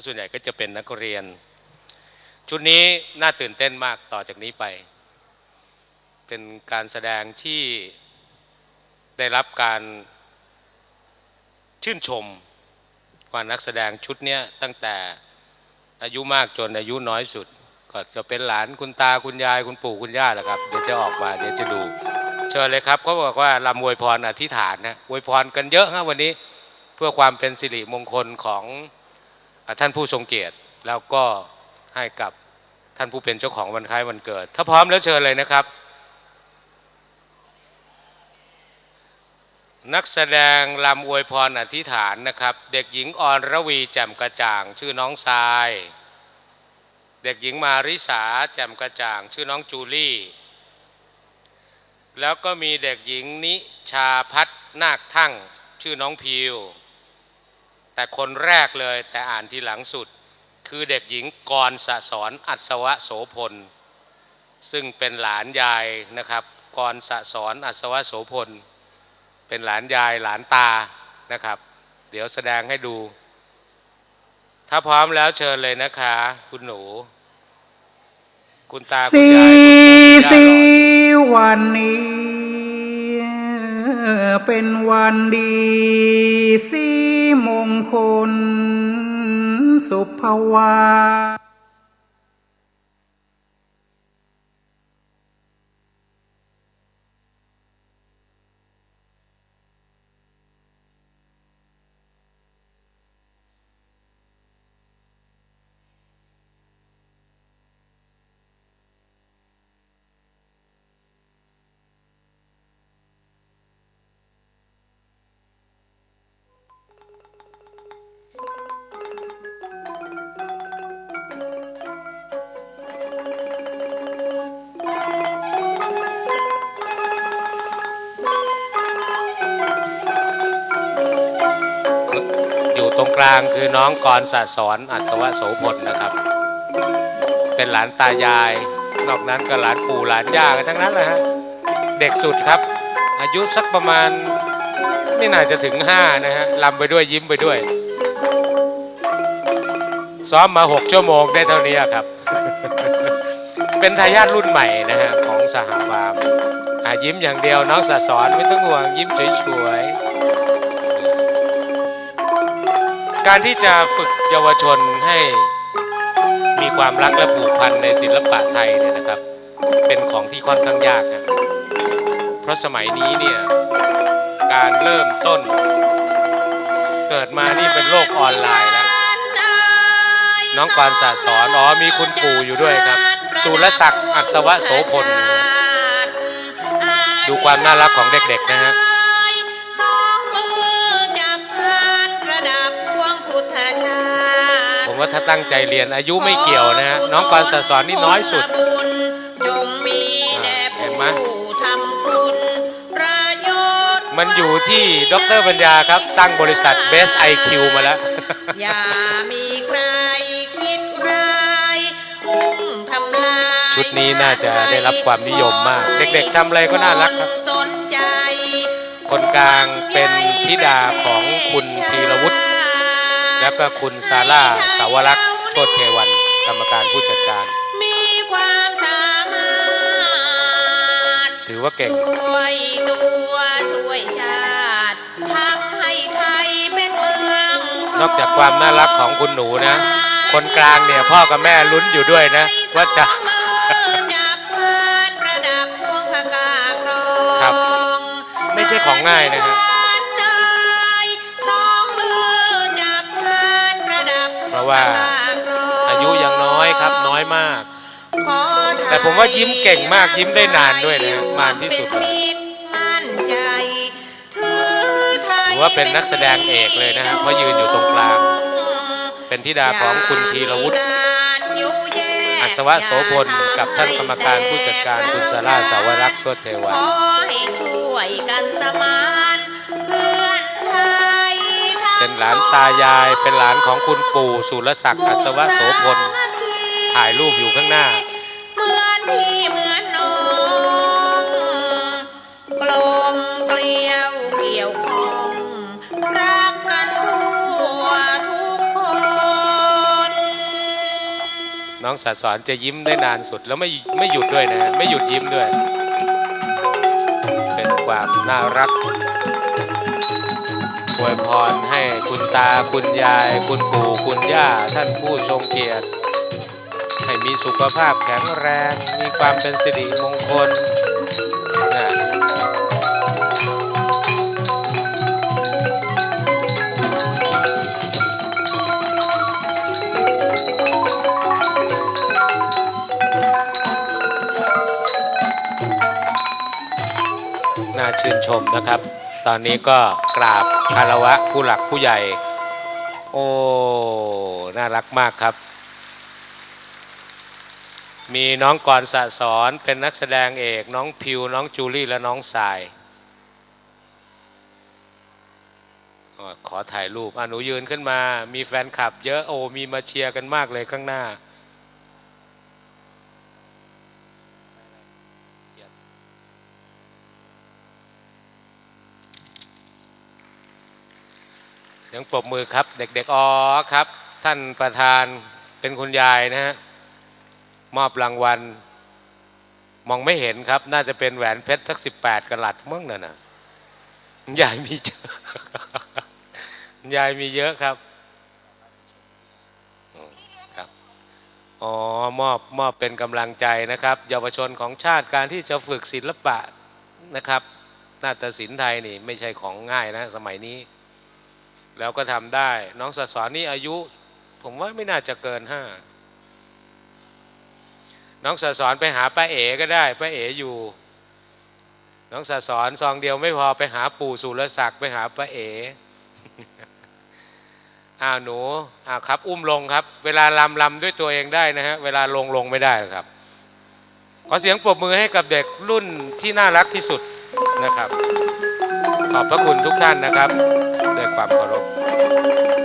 ราะส่วนใหญ่ก็จะเป็นนักเรียน ชุดนี้น่าตื่นเต้นมากต่อจากนี้ไป เป็นการแสดงที่ได้รับการชื่นชมว่านักแสดงชุดเนี้ยตั้งแต่อายุมากจนอายุน้อยสุด ก็จะเป็นหลานคุณตาคุณยายคุณปู่คุณย่าแหละครับเดี๋ยวจะออกมาเดี๋ยวจะดูเชิญเลยครับเขาบอกว่าลำอวยพรอธิษฐานนะอวยพรกันเยอะฮะวันนี้เพื่อความเป็นสิริมงคลของ ท่านผู้ทรงเกียรติแล้วก็ให้กับท่านผู้เป็นเจ้าของวันคล้ายวันเกิด ถ้าพร้อมแล้วเชิญเลยนะครับ นักแสดงลำอวยพรอธิษฐานนะครับ เด็กหญิงอรระวีแจ่มกระจ่าง ชื่อน้องทราย เด็กหญิงมาริสาแจ่มกระจ่าง ชื่อน้องจูลี่ แล้วก็มีเด็กหญิงนิชาพัฒนาคทั่งชื่อน้องพิว แต่คนแรกเลยแต่อ่านที่หลังสุด คือเด็กหญิงกรสะสอนอัศวะโสพล ซึ่งเป็นหลานยายนะครับกรสะสอนอัศวะโสพล เป็นหลานยายหลานตานะครับ เดี๋ยวแสดงให้ดู ถ้าพร้อมแล้วเชิญเลยนะคะ คุณหนู คุณตาคุณยายคุณปู่คุณยารอสีอยู่ เป็นวันดีสีมงคล สุภาวา ตรงกลางคือน้องกรสะสอนอัศวะโสพลนะครับ เป็นหลานตายาย นอกนั้นก็หลานปู่หลานย่ากันทั้งนั้นเลยฮะเด็กสุดครับ อายุสักประมาณไม่น่าจะถึงห้านะฮะลำไปด้วยยิ้มไปด้วย ซ้อมมาหกชั่วโมงได้เท่านี้ครับ เป็นทายาทรุ่นใหม่นะฮะของสหฟาร์มยิ้มอย่างเดียวน้องสะสอนไม่ต้องห่วงยิ้มสวยๆ การที่จะฝึกเยาวชนให้มีความรักและผูกพันในศิลปะไทยเนี่ยนะครับ เป็นของที่ค่อนข้างยากนะเพราะสมัยนี้เนี่ยการเริ่มต้น เกิดมานี่เป็นโลกออนไลน์แล้วน้องกรสะสอนอ๋อมีคุณปู่อยู่ด้วยครับสุรศักดิ์อัศวะโสพลนะฮะดูความน่ารักของเด็กๆนะฮะ ถ้าตั้งใจเรียนอายุไม่เกี่ยวนะฮะน้องกรสะสอนนี่น้อยสุดบุญจงมีแด่เห็นไหมผู้ทำคุณประโยชน์มันอยู่ที่ดรปัญญาครับ ตั้งบริษัท Best IQ มาแล้ว อย่ามีใครคิดร้ายมุ่งทำลายชุดนี้น่าจะได้รับความนิยมมาก เด็กๆทำอะไรก็น่ารักครับสนใจคนกลางเป็นธิดาของคุณธีรวุฒิ แล้วก็คุณซาร่าสาวรักษ์โชติเทวันกรรมการผู้จัดการ มีความสามารถถือว่าเก่ง ช่วยตัวช่วยชาติทำให้ไทยเป็นเมืองทนอกจากความน่ารักของคุณหนูนะ คนกลางเนี่ยพ่อกับแม่ลุ้นอยู่ด้วยนะ ว่าจะ สองมือจับพานประดับพวงพกากรองครับไม่ใช่ของง่ายนะครับ ว่าพกากรองอายุยังน้อยครับน้อยมากขอไทยแต่ผมว่ายิ้มเก่งมากยิ้มได้นานด้วยนะนานที่สุดเลยเป็นมิตรมั่นใจถือไทยถือว่าเป็นนักแสดงเอกเลยนะฮะเพราะยืนอยู่ตรงกลาง เป็นธิดาของคุณธีรวุฒิอัศวะโสพลกับท่านกรรมการผู้จัดการคุณสาราสาวรักษ์โชติเทวันขอให้ช่วยกันสมานเพื่อ หลานตายายเป็นหลานของคุณปู่สุรศักดิ์อัศวะโสพลถ่ายรูปอยู่ข้างหน้า เหมือนพี่เหมือนน้องกลมเกลียวเกี่ยวข้องรักกันทั่วทุกคน น้องสัดสอนจะยิ้มได้นานสุดแล้วไม่ไม่หยุดด้วยนะฮะไม่หยุดยิ้มด้วย เป็นความน่ารักอวยพรให้ คุณตาคุณยาย คุณปู่คุณย่า ท่านผู้ทรงเกียรติ ให้มีสุขภาพแข็งแรง มีความเป็นสิริมงคลนะน่าชื่นชมนะครับ ตอนนี้ก็กราบคารวะผู้หลักผู้ใหญ่ โอ้ น่ารักมากครับ มีน้องกรสะสอนเป็นนักแสดงเอกน้องพิวน้องจูลี่และน้องสายขอถ่ายรูปอะหนูยืนขึ้นมา มีแฟนคลับเยอะโอ้มีมาเชียร์กันมากเลยข้างหน้า สียงปรบมือครับ เด็กๆอ๋อครับ ท่านประธานเป็นคุณยายนะฮะมอบรางวัล มองไม่เห็นครับ น่าจะเป็นแหวนเพชรสักสิบแปดกะลัดมั้งนั่นนะยายมีเยอะยายมีเยอะครับครับอ๋อมอบมอบเป็นกำลังใจนะครับ เยาวชนของชาติการที่จะฝึกศิลปะนะครับ นาฏศิลป์ไทยนี่ไม่ใช่ของง่ายนะ สมัยนี้ แล้วก็ทำได้ น้องสสอนนี่อายุ ผมว่าไม่น่าจะเกินห้าน้องสสอนไปหาป้าเอ๋ก็ได้ป้าเอ๋อยู่ น้องสสอนซองเดียวไม่พอไปหาปู่สุรศักดิ์ไปหาป้าเอ๋อ้าวหนูอ้าวครับ อุ้มลงครับ เวลาลำลำด้วยตัวเองได้นะฮะเวลาลงลงไม่ได้ครับ ขอเสียงปรบมือให้กับเด็กรุ่นที่น่ารักที่สุดนะครับ ขอบพระคุณทุกท่านนะครับ ด้วยความเคารพ